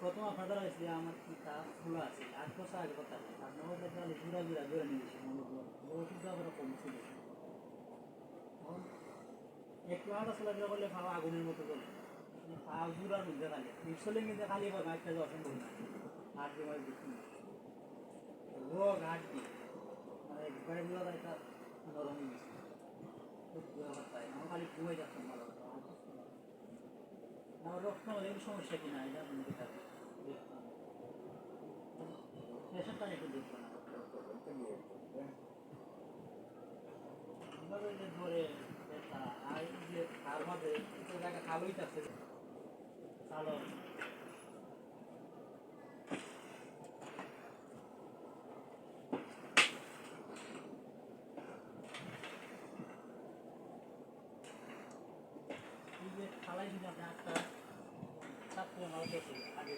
প্রথম আপনাদের আসলে আমার কি কাজ খোলা আছে আট বছর আগে কথা আপনার দেখা গেলে দূরা দূরা দূরে নিয়ে গেছে মনে আবার কম ছিল আগুনের মতো চলে মানে পা দূরার মধ্যে খালি পিছলে মধ্যে খালি বা গাছটা যাওয়া সম্ভব না মানে দেখি রোগ হাট দিয়ে আমার খালি রক্ত এই সমস্যা কিনা এটা আপনি দেখাবেন প্রেশারটা একটু দেখবেন ধরে আর যে খাল মাঝে কিছু জায়গা খাল হইতাছে চালক একটা ছাত্রী আমার দেখি আগে